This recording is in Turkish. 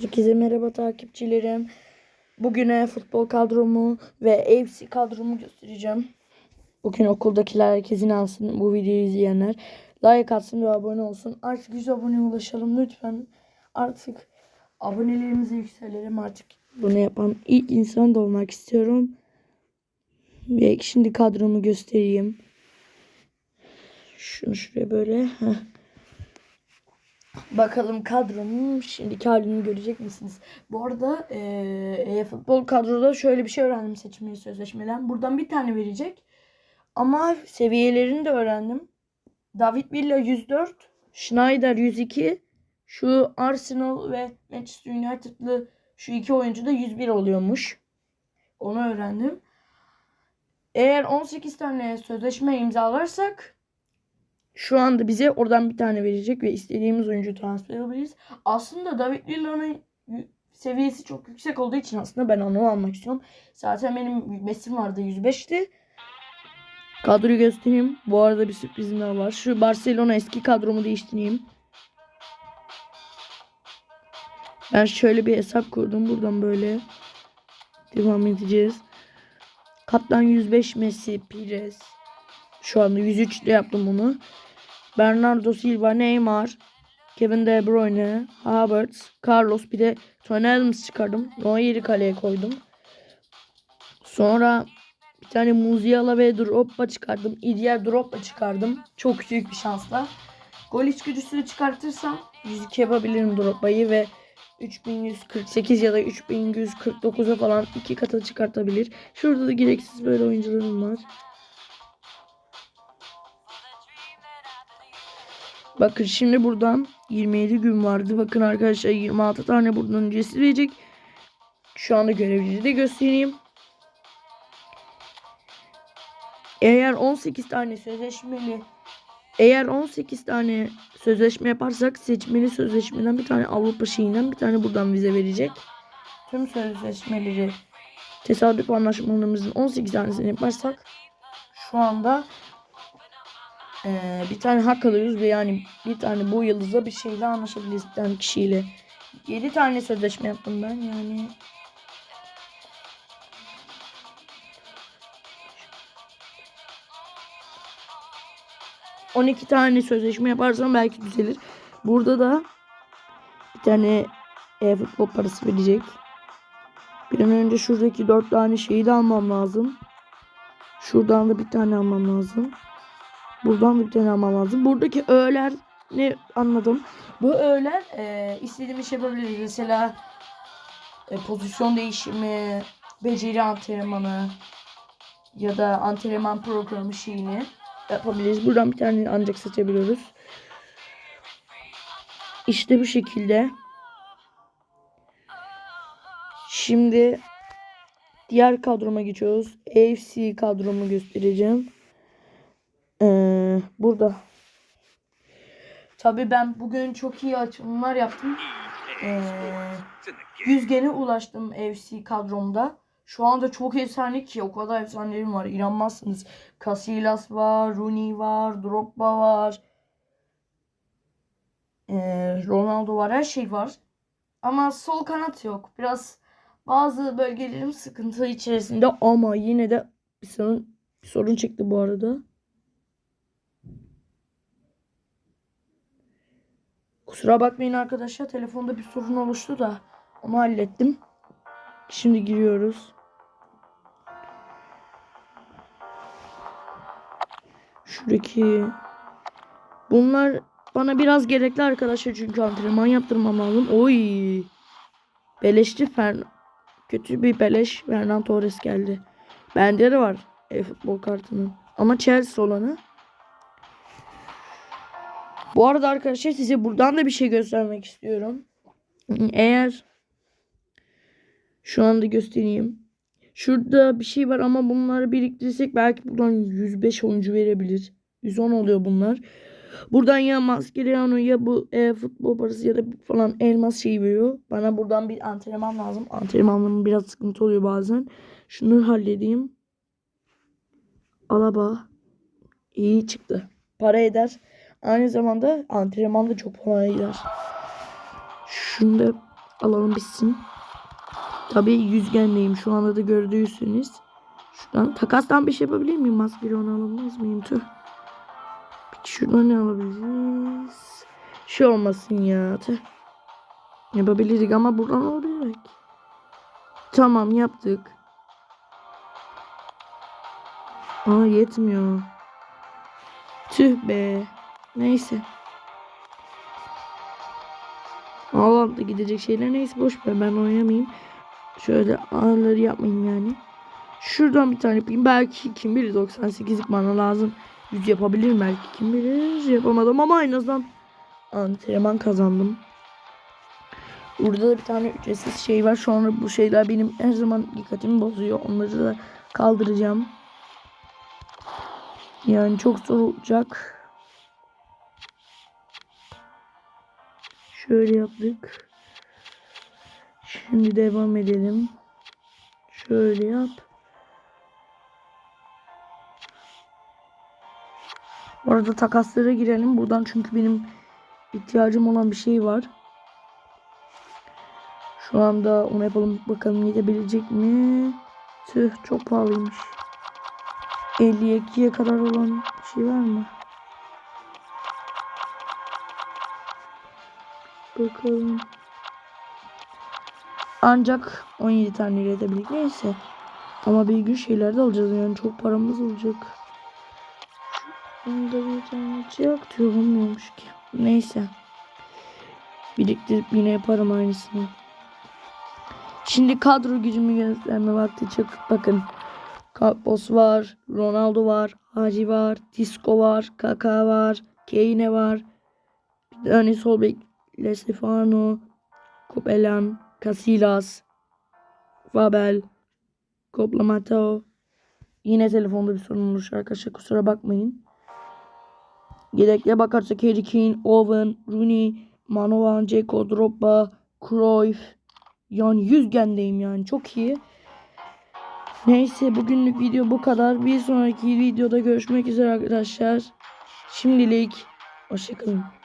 Herkese merhaba takipçilerim. Bugüne futbol kadromu ve AFC kadromu göstereceğim. Bugün okuldakiler herkesin alsın bu videoyu izleyenler. Like atsın ve abone olsun. Artık 100 aboneye ulaşalım lütfen. Artık abonelerimizi yükselelim artık. Bunu yapan ilk insan da olmak istiyorum. Ve şimdi kadromu göstereyim. Şunu şuraya böyle. Heh. Bakalım kadronun şimdiki halini görecek misiniz? Bu arada eee futbol kadroda şöyle bir şey öğrendim seçmeli sözleşmeden. Buradan bir tane verecek. Ama seviyelerini de öğrendim. David Villa 104, Schneider 102, şu Arsenal ve Manchester United'lı şu iki oyuncu da 101 oluyormuş. Onu öğrendim. Eğer 18 tane sözleşme imzalarsak şu anda bize oradan bir tane verecek ve istediğimiz oyuncu transfer edebiliriz. Aslında David Villa'nın seviyesi çok yüksek olduğu için aslında ben onu almak istiyorum. Zaten benim besim vardı 105'ti. Kadroyu göstereyim. Bu arada bir sürprizim daha var. Şu Barcelona eski kadromu değiştireyim. Ben şöyle bir hesap kurdum. Buradan böyle devam edeceğiz. Kaptan 105 Messi, Pires. Şu anda 103 ile yaptım bunu. Bernardo Silva, Neymar, Kevin De Bruyne, Havertz, Carlos bir de Tony Adams çıkardım. Neuer'i kaleye koydum. Sonra bir tane Musiala ve Drogba çıkardım. İdiyer Drogba çıkardım. Çok büyük bir şansla. Gol içgüdüsünü çıkartırsam 102 yapabilirim Drogba'yı ve 3148 ya da 3149'a falan iki katı çıkartabilir. Şurada da gereksiz böyle oyuncularım var. Bakın şimdi buradan 27 gün vardı. Bakın arkadaşlar 26 tane buradan ücretsiz verecek. Şu anda görevleri de göstereyim. Eğer 18 tane sözleşmeli eğer 18 tane sözleşme yaparsak seçmeli sözleşmeden bir tane Avrupa şeyinden bir tane buradan vize verecek. Tüm sözleşmeleri tesadüf anlaşmalarımızın 18 tanesini yaparsak şu anda ee, bir tane hak alıyoruz ve yani bir tane bu yıldızla bir şeyle anlaşabiliriz bir tane kişiyle. 7 tane sözleşme yaptım ben yani. On iki tane sözleşme yaparsam belki düzelir. Burada da bir tane e, futbol parası verecek. Bir an önce şuradaki dört tane şeyi de almam lazım. Şuradan da bir tane almam lazım. Buradan da bir tane almam lazım. Buradaki öğeler ne anladım. Bu öğeler e, istediğim iş yapabiliriz. Mesela e, pozisyon değişimi, beceri antrenmanı ya da antrenman programı şeyini yapabiliriz. Buradan bir tane ancak seçebiliyoruz. İşte bu şekilde. Şimdi diğer kadroma geçiyoruz. AFC kadromu göstereceğim. Burada. Tabii ben bugün çok iyi açılımlar yaptım. Ee, ulaştım FC kadromda. Şu anda çok efsane ki o kadar efsanelerim var. İnanmazsınız. Casillas var, Rooney var, Drogba var. Ee, Ronaldo var, her şey var. Ama sol kanat yok. Biraz bazı bölgelerim sıkıntı içerisinde ama yine de bir sorun, bir sorun çıktı bu arada. Kusura bakmayın arkadaşlar. Telefonda bir sorun oluştu da onu hallettim. Şimdi giriyoruz. Şuradaki bunlar bana biraz gerekli arkadaşlar çünkü antrenman yaptırmam lazım. Oy. Beleşti Fern kötü bir beleş Fernan Torres geldi. Bende de var e futbol kartının. Ama Chelsea olanı. Bu arada arkadaşlar size buradan da bir şey göstermek istiyorum. Eğer şu anda göstereyim. Şurada bir şey var ama bunları biriktirirsek belki buradan 105 oyuncu verebilir. 110 oluyor bunlar. Buradan ya Mascherano ya bu e, futbol parası ya da falan elmas şeyi veriyor. Bana buradan bir antrenman lazım. Antrenmanlarım biraz sıkıntı oluyor bazen. Şunu halledeyim. Alaba iyi çıktı. Para eder. Aynı zamanda antrenman da çok kolay gider. Şunu da Alalım bitsin. Tabii yüzgenleyim. Şu anda da gördüğünüz. Şuradan takastan bir şey yapabilir miyim? Maskeli onu alamaz mıyım? Tüh. Peki şuradan ne alabiliriz? Şey olmasın ya. Tüh. Yapabilirdik ama buradan olabilir. Tamam yaptık. Aa yetmiyor. Tüh be. Neyse. Haaland'da gidecek şeyler neyse boş ver ben oynamayayım. Şöyle ağırları yapmayayım yani. Şuradan bir tane yapayım. Belki kim bilir 98'lik bana lazım. 100 yapabilirim belki kim bilir. Yapamadım ama en azından antrenman kazandım. Burada da bir tane ücretsiz şey var. Sonra bu şeyler benim her zaman dikkatimi bozuyor. Onları da kaldıracağım. Yani çok zor olacak. Şöyle yaptık. Şimdi devam edelim. Şöyle yap. Bu arada takaslara girelim buradan çünkü benim ihtiyacım olan bir şey var. Şu anda onu yapalım bakalım yetebilecek mi? Tüh çok pahalıymış. 52'ye kadar olan şey var mı? Bakalım. Ancak 17 tane üretebildik. Neyse. Ama bir gün şeyler de alacağız yani çok paramız olacak. Onda bir tane çırak diyor olmuyormuş ki. Neyse. Biriktirip yine yaparım aynısını. Şimdi kadro gücümü gösterme vakti çok bakın. Carlos var, Ronaldo var, Hacı var, Disco var, Kaka var, Kane var. Bir tane sol bek Stefano, Copelan, Casillas, Fabel, Coplamatao. Yine telefonda bir sorun olmuş arkadaşlar kusura bakmayın. Yedekle bakarsak Harry Kane, Owen, Rooney, Manovan, Ceko, Drogba, Cruyff. Yani yüzgendeyim yani çok iyi. Neyse bugünlük video bu kadar. Bir sonraki videoda görüşmek üzere arkadaşlar. Şimdilik hoşçakalın.